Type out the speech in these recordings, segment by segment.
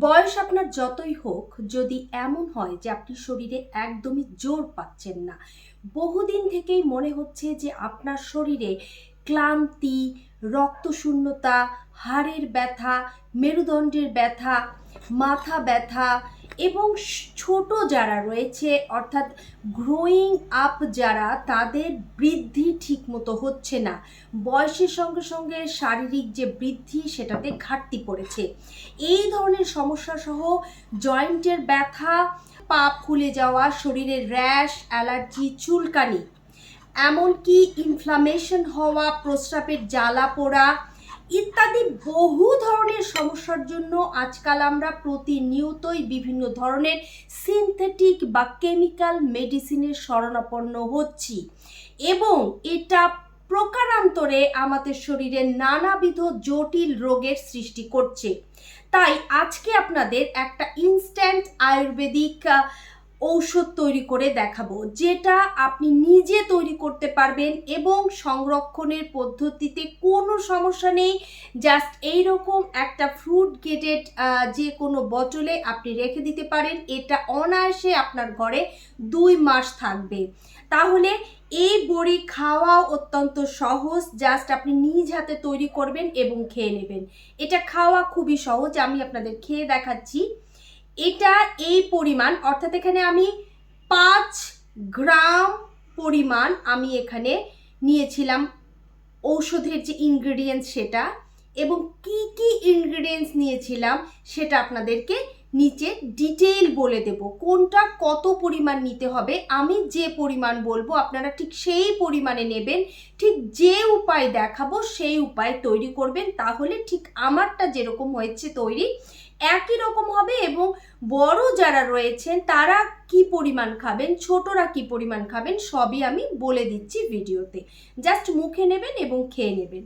বয়স আপনার যতই হোক, যদি এমন হয় যে আপনি শরীরে একদমই জোর পাচ্ছেন না, বহুদিন থেকেই মনে হচ্ছে যে আপনার শরীরে ক্লান্তি, রক্তশূন্যতা, হাড়ের ব্যথা, মেরুদণ্ডের ব্যথা, মাথা ব্যথা এবং ছোট যারা রয়েছে, অর্থাৎ গ্রোয়িং আপ যারা, তাদের বৃদ্ধি ঠিকমতো হচ্ছে না। বয়সের সঙ্গে সঙ্গে শারীরিক যে বৃদ্ধি, সেটাতে ঘাটতি পড়েছে। এই ধরনের সমস্যা সহ জয়েন্টের ব্যথা পা ফুলে যাওয়া, শরীরের র্যাশ, অ্যালার্জি, চুলকানি, এমনকি ইনফ্লামেশন হওয়া, প্রস্রাবের জ্বালা পোড়া ইত্যাদি বহু ধরনের সমস্যার জন্য আজকাল আমরা প্রতিনিয়তই বিভিন্ন ধরনের সিনথেটিক বা কেমিক্যাল মেডিসিনের শরণাপন্ন হচ্ছি। এবং এটা প্রকারান্তরে আমাদের শরীরে নানাবিধ জটিল রোগের সৃষ্টি করছে। তাই আজকে আপনাদের একটা ইনস্ট্যান্ট আয়ুর্বেদিক ঔষধ তৈরি করে দেখাবো, যেটা আপনি নিজে তৈরি করতে পারবেন এবং সংরক্ষণের পদ্ধতিতে কোনো সমস্যা নেই। জাস্ট এইরকম একটা ফ্রুট গেটেড যে কোনো বটলে আপনি রেখে দিতে পারেন, এটা অনায়াসে আপনার ঘরে দুই মাস থাকবে। তাহলে এই বড়ি খাওয়া অত্যন্ত সহজ জাস্ট আপনি নিজ হাতে তৈরি করবেন এবং খেয়ে নেবেন। এটা খাওয়া খুবই সহজ, আমি আপনাদের খেয়ে দেখাচ্ছি। এটা এই পরিমাণ, অর্থাৎ এখানে আমি পাঁচ গ্রাম পরিমাণ আমি এখানে নিয়েছিলাম ঔষধের যে ইনগ্রেডিয়েন্টস সেটা এবং কি কি ইনগ্রেডিয়েন্টস নিয়েছিলাম সেটা আপনাদেরকে নিচে ডিটেইল বলে দেব। কোনটা কত পরিমাণ নিতে হবে, আমি যে পরিমাণ বলব আপনারা ঠিক সেই পরিমাণে নেবেন, ঠিক যে উপায় দেখাবো সেই উপায় তৈরি করবেন, তাহলে ঠিক আমারটা যেরকম হয়েছে তৈরি একই রকম হবে এবং বড় যারা রয়েছেন, তারা কি পরিমাণ খাবেন, ছোটরা কি পরিমাণ খাবেন, সবই আমি বলে দিচ্ছি ভিডিওতে। জাস্ট মুখে নেবেন এবং খেয়ে নেবেন।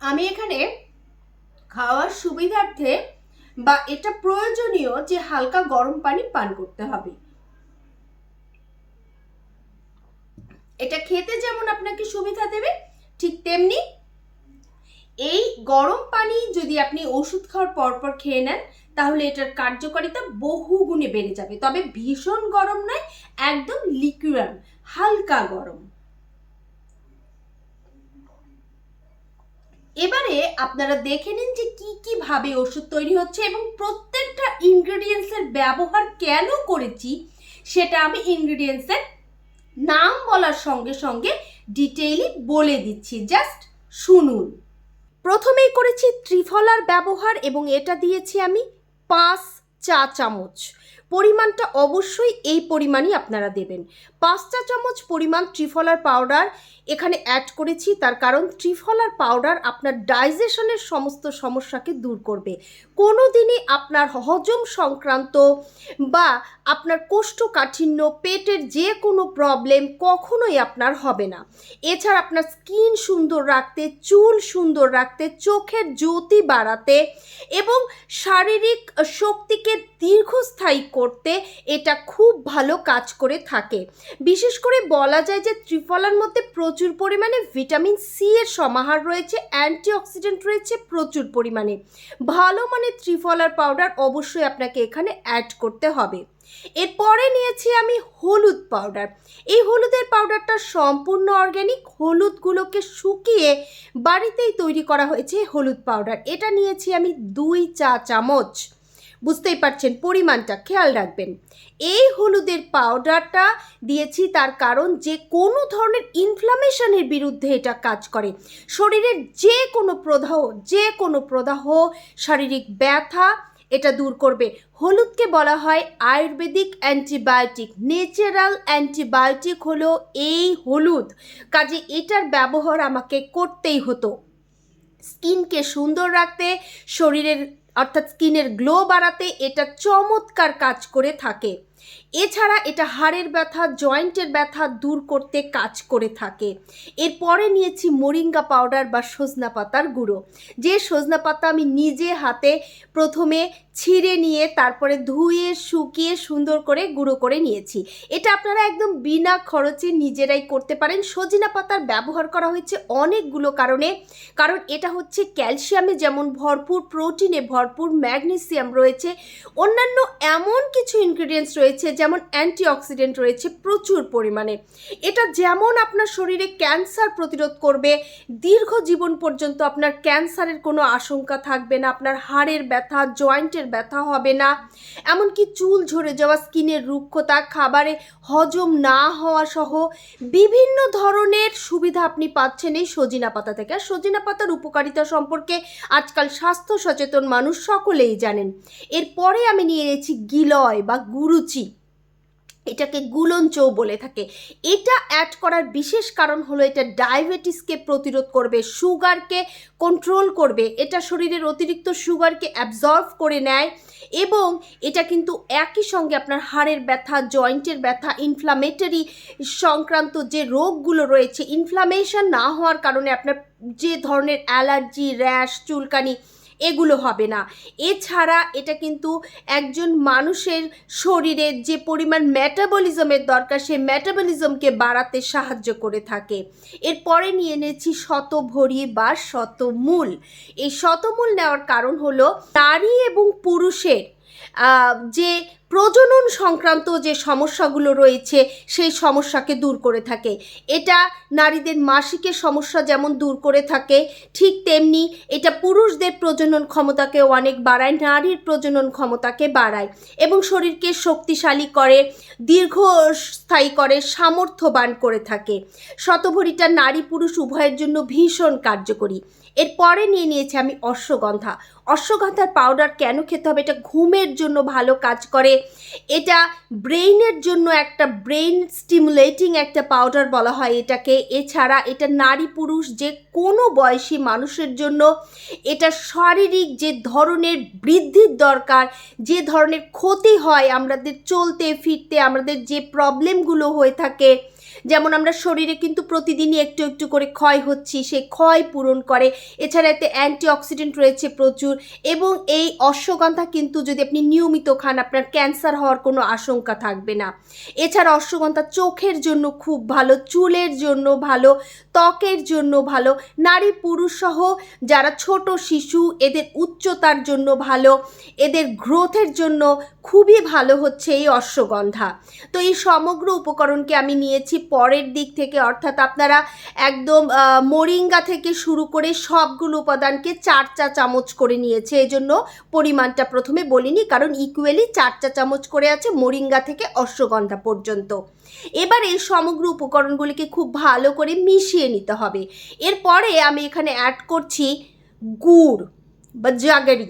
আমি এখানে খাওয়ার সুবিধার্থে বা এটা প্রয়োজনীয় যে হালকা গরম পানি পান করতে হবে। এটা খেতে যেমন আপনাকে সুবিধা দেবে, ঠিক তেমনি এই গরম পানি যদি আপনি ওষুধ খাওয়ার পরপর খেয়ে নেন, তাহলে এটার কার্যকারিতা বহু গুণে বেড়ে যাবে। তবে ভীষণ গরম নয়, একদম লিকুয়ার হালকা গরম। এবারে আপনারা দেখে নিন যে কি কি ভাবে ওষুধ তৈরি হচ্ছে এবং প্রত্যেকটা ইনগ্রেডিয়েন্টসের ব্যবহার কেন করেছি, সেটা আমি ইনগ্রেডিয়েন্টসের নাম বলার সঙ্গে সঙ্গে ডিটেইলি বলে দিচ্ছি। জাস্ট শুনুন। প্রথমেই করেছি ত্রিফলার ব্যবহার এবং এটা দিয়েছি আমি পাঁচ চা চামচ। পরিমাণটা অবশ্যই এই পরিমাণই আপনারা দেবেন। পাঁচ চা চামচ পরিমাণ ত্রিফলার পাউডার এখানে অ্যাড করেছি, তার কারণ ত্রিফলার পাউডার আপনার ডাইজেশনের সমস্ত সমস্যাকে দূর করবে। কোনো দিনই আপনার হজম সংক্রান্ত বা আপনার কোষ্ঠকাঠিন্য, পেটের যে কোনো প্রবলেম কখনোই আপনার হবে না। এছাড়া আপনার স্কিন সুন্দর রাখতে, চুল সুন্দর রাখতে, চোখের জ্যোতি বাড়াতে এবং শারীরিক শক্তিকে দীর্ঘস্থায়ী করতে এটা খুব ভালো কাজ করে থাকে। বিশেষ করে বলা যায় যে ত্রিফলার মধ্যে প্রচুর পরিমাণে ভিটামিন সি এর সমাহার রয়েছে অ্যান্টিঅক্সিডেন্ট রয়েছে প্রচুর পরিমাণে। ভালো মানের ত্রিফলার পাউডার অবশ্যই আপনাকে এখানে অ্যাড করতে হবে। এরপরে নিয়েছি আমি হলুদ পাউডার এই হলুদের পাউডারটা সম্পূর্ণ অর্গ্যানিক হলুদগুলোকে শুকিয়ে বাড়িতেই তৈরি করা হয়েছে হলুদ পাউডার এটা নিয়েছি আমি দুই চা চামচ বুঝতেই পারছেন, পরিমাণটা খেয়াল রাখবেন। এই হলুদের পাউডারটা দিয়েছি তার কারণ যে কোনো ধরনের ইনফ্লামেশনের বিরুদ্ধে এটা কাজ করে। শরীরের যে কোনো প্রদাহ, যে কোনো প্রদাহ, শারীরিক ব্যথা এটা দূর করবে। হলুদকে বলা হয় আয়ুর্বেদিক অ্যান্টিবায়োটিক ন্যাচারাল অ্যান্টিবায়োটিক হলো এই হলুদ। কাজে এটার ব্যবহার আমাকে করতেই হতো। স্কিনকে সুন্দর রাখতে, শরীরের অর্থাৎ স্কিনের গ্লো বাড়াতে এটা চমৎকার কাজ করে থাকে। এছাড়া এটা হাড়ের ব্যথা, জয়েন্টের ব্যথা দূর করতে কাজ করে থাকে। এরপরে নিয়েছি মোরিঙ্গা পাউডার বা সজনা পাতার গুঁড়ো। যে সজনা পাতা আমি নিজে হাতে প্রথমে ছিঁড়ে নিয়ে তারপরে ধুয়ে, শুকিয়ে সুন্দর করে গুঁড়ো করে নিয়েছি। এটা আপনারা একদম বিনা খরচে নিজেরাই করতে পারেন। সজিনা পাতার ব্যবহার করা হয়েছে অনেকগুলো কারণে। কারণ এটা হচ্ছে ক্যালসিয়ামে যেমন ভরপুর, প্রোটিনে ভরপুর, ম্যাগনেসিয়াম রয়েছে। অন্যান্য এমন কিছু ইনগ্রিডিয়েন্টস রয়েছে যেমন অ্যান্টিঅক্সিডেন্ট রয়েছে প্রচুর পরিমাণে। এটা যেমন আপনার শরীরে ক্যান্সার প্রতিরোধ করবে, দীর্ঘ জীবন পর্যন্ত আপনার ক্যান্সারের কোনো আশঙ্কা থাকবে না, আপনার হাড়ের ব্যথা, জয়েন্টের ব্যথা হবে না। এমনকি চুল ঝরে যাওয়া, স্কিনের রুক্ষতা, খাবারে হজম না হওয়া সহ বিভিন্ন ধরনের সুবিধা আপনি পাচ্ছেন এই সজিনা পাতা থেকে। আর সজিনা পাতার উপকারিতা সম্পর্কে আজকাল স্বাস্থ্য সচেতন মানুষ সকলেই জানেন। এরপরে আমি নিয়ে এনেছি গিলয় বা গুরুচি। এটাকে গুলঞ্চও বলে থাকে। এটা অ্যাড করার বিশেষ কারণ হলো এটা ডায়াবেটিসকে প্রতিরোধ করবে সুগারকে কন্ট্রোল করবে। এটা শরীরের অতিরিক্ত সুগারকে অ্যাবজর্ভ করে নেয় এবং এটা কিন্তু একই সঙ্গে আপনার হাড়ের ব্যথা জয়েন্টের ব্যথা ইনফ্লামেটরি সংক্রান্ত যে রোগগুলো রয়েছে ইনফ্লামেশন না হওয়ার কারণে আপনার যে ধরনের অ্যালার্জি র্যাশ চুলকানি এগুলো হবে না। এছাড়া এটা কিন্তু একজন মানুষের শরীরে যে পরিমাণ ম্যাটাবলিজমের দরকার সেই ম্যাটাবলিজমকে বাড়াতে সাহায্য করে থাকে। এরপরে নিয়ে এনেছি শতভরি বা শতমূল। এই শতমূল নেওয়ার কারণ হলো নারী এবং পুরুষের যে প্রজনন সংক্রান্ত যে সমস্যাগুলো রয়েছে, সেই সমস্যাকে দূর করে থাকে। এটা নারীদের মাসিকের সমস্যা যেমন দূর করে থাকে, ঠিক তেমনি এটা পুরুষদের প্রজনন ক্ষমতাকে অনেক বাড়ায়, নারীর প্রজনন ক্ষমতাকে বাড়ায় এবং শরীরকে শক্তিশালী করে, দীর্ঘস্থায়ী করে, সামর্থ্যবান করে থাকে। শতভরিটা নারী পুরুষ উভয়ের জন্য ভীষণ কার্যকরী। এরপরে নিয়ে নিয়েছি আমি অশ্বগন্ধা। অশ্বগন্ধার পাউডার কেন খেতে হবে? এটা ঘুমের জন্য ভালো কাজ করে এটা ব্রেইনের জন্য একটা ব্রেইন স্টিমুলেটিং একটা পাউডার বলা হয় এটাকে। এছাড়া এটা নারী পুরুষ যে কোনো বয়সী মানুষের জন্য এটা শারীরিক যে ধরনের বৃদ্ধির দরকার, যে ধরনের ক্ষতি হয় আমাদের চলতে, ফিরতে, আমাদের যে প্রবলেমগুলো হয়ে থাকে যেমন আমরা শরীরে কিন্তু প্রতিদিনই একটু একটু করে ক্ষয় হচ্ছি সেই ক্ষয় পূরণ করে। এছাড়া এতে অ্যান্টিঅক্সিডেন্ট রয়েছে প্রচুর এবং এই অশ্বগন্ধা কিন্তু যদি আপনি নিয়মিত খান, আপনার ক্যান্সার হওয়ার কোনো আশঙ্কা থাকবে না। এছাড়া অশ্বগন্ধা চোখের জন্য খুব ভালো, চুলের জন্য ভালো, ত্বকের জন্য ভালো, নারী পুরুষ সহ যারা ছোট শিশু, এদের উচ্চতার জন্য ভালো, এদের গ্রোথের জন্য খুবই ভালো হচ্ছে এই অশ্বগন্ধা। তো এই সমগ্র উপকরণকে আমি নিয়েছি পরের দিক থেকে অর্থাৎ আপনারা একদম মোরিঙ্গা থেকে শুরু করে সবগুলো উপাদানকে চার চা চামচ করে নিয়েছে। এজন্য পরিমাণটা প্রথমে বলিনি, কারণ ইকুয়ালি চার চা চামচ করে আছে মোরিঙ্গা থেকে অশ্বগন্ধা পর্যন্ত। এবার এই সমগ্র উপকরণগুলিকে খুব ভালো করে মিশিয়ে নিতে হবে। এরপরে আমি এখানে অ্যাড করছি গুড় বা জাগারি।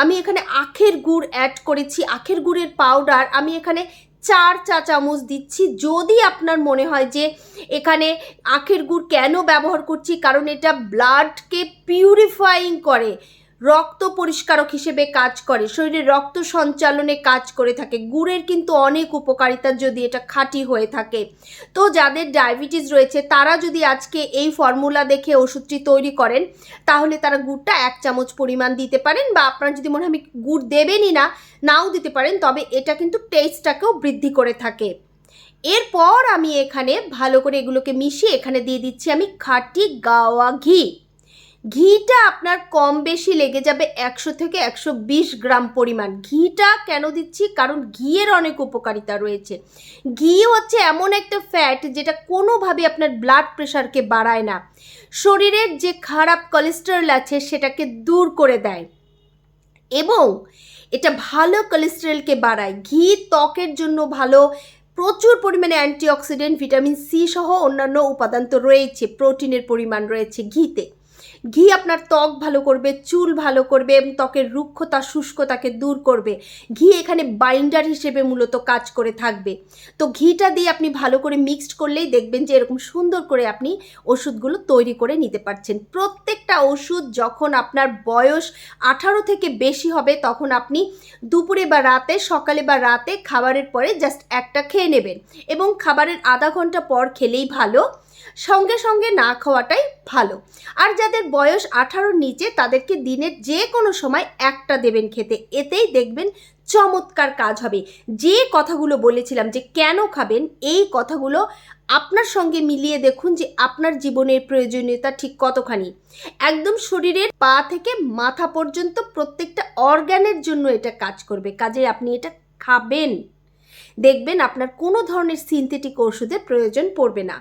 আমি এখানে আখের গুড় অ্যাড করেছি। আখের গুড়ের পাউডার আমি এখানে চার চা চামচ দিচ্ছি। যদি আপনার মনে হয় যে এখানে আখের গুড় কেন ব্যবহার করছি, কারণ এটা ব্লাডকে পিউরিফাইং করে। রক্ত পরিষ্কারক হিসেবে কাজ করে। শরীরে রক্ত সঞ্চালনে কাজ করে থাকে। গুড়ের কিন্তু অনেক উপকারিতা যদি এটা খাঁটি হয়ে থাকে। তো যাদের ডায়াবেটিস রয়েছে, তারা যদি আজকে এই ফর্মুলা দেখে ওষুধটি তৈরি করেন, তাহলে তারা গুড়টা এক চামচ পরিমাণ দিতে পারেন বা আপনার যদি মনে হয় আমি গুড় দেবেনই না, নাও দিতে পারেন, তবে এটা কিন্তু টেস্টটাকেও বৃদ্ধি করে থাকে। এরপর আমি এখানে ভালো করে এগুলোকে মিশিয়ে এখানে দিয়ে দিচ্ছি আমি খাঁটি গাওয়া ঘি। ঘিটা আপনার কম বেশি লেগে যাবে একশো থেকে একশো বিশ গ্রাম পরিমাণ। ঘিটা কেন দিচ্ছি? কারণ ঘিয়ের অনেক উপকারিতা রয়েছে। ঘি হচ্ছে এমন একটা ফ্যাট যেটা কোনোভাবে আপনার ব্লাড প্রেশারকে বাড়ায় না। শরীরের যে খারাপ কোলেস্টেরল আছে সেটাকে দূর করে দেয়। এবং এটা ভালো কোলেস্টেরলকে বাড়ায়। ঘি ত্বকের জন্য ভালো। প্রচুর পরিমাণে অ্যান্টিঅক্সিডেন্ট ভিটামিন সি সহ অন্যান্য উপাদান তো রয়েছে প্রোটিনের পরিমাণ রয়েছে ঘিতে। ঘি আপনার ত্বক ভালো করবে, চুল ভালো করবে, এবং ত্বকের রুক্ষতা, শুষ্কতাকে দূর করবে। ঘি এখানে বাইন্ডার হিসেবে মূলত কাজ করে থাকবে। তো ঘিটা দিয়ে আপনি ভালো করে মিক্সড করলেই দেখবেন যে এরকম সুন্দর করে আপনি ওষুধগুলো তৈরি করে নিতে পারছেন। প্রত্যেকটা ওষুধ যখন আপনার বয়স আঠারো থেকে বেশি হবে, তখন আপনি দুপুরে বা রাতে, সকালে বা রাতে খাবারের পরে জাস্ট একটা খেয়ে নেবেন। এবং খাবারের আধা ঘণ্টা পর খেলেই ভালো। সঙ্গে সঙ্গে না খাওয়াটাই ভালো। আর যাদের বয়স আঠারোর নিচে, তাদেরকে দিনের যে কোনো সময় একটা দেবেন খেতে। এতেই দেখবেন চমৎকার কাজ হবে। যে কথাগুলো বলেছিলাম যে কেন খাবেন, এই কথাগুলো আপনার সঙ্গে মিলিয়ে দেখুন যে আপনার জীবনের প্রয়োজনীয়তা ঠিক কতখানি। একদম শরীরের পা থেকে মাথা পর্যন্ত প্রত্যেকটা অর্গানের জন্য এটা কাজ করবে। কাজে আপনি এটা খাবেন। দেখবেন আপনার কোনো ধরনের সিনথেটিক ওষুধের প্রয়োজন পড়বে না।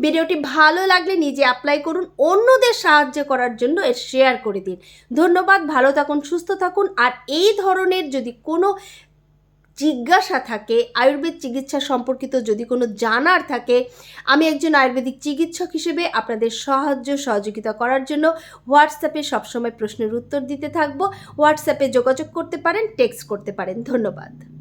ভিডিওটি ভালো লাগলে নিজে অ্যাপ্লাই করুন, অন্যদের সাহায্য করার জন্য এর শেয়ার করে দিন। ধন্যবাদ, ভালো থাকুন, সুস্থ থাকুন। আর এই ধরনের যদি কোনো জিজ্ঞাসা থাকে, আয়ুর্বেদ চিকিৎসা সম্পর্কিত যদি কোনো জানার থাকে, আমি একজন আয়ুর্বেদিক চিকিৎসক হিসেবে আপনাদের সাহায্য, সহযোগিতা করার জন্য হোয়াটসঅ্যাপে সবসময় প্রশ্নের উত্তর দিতে থাকব। হোয়াটসঅ্যাপে যোগাযোগ করতে পারেন টেক্সট করতে পারেন। ধন্যবাদ।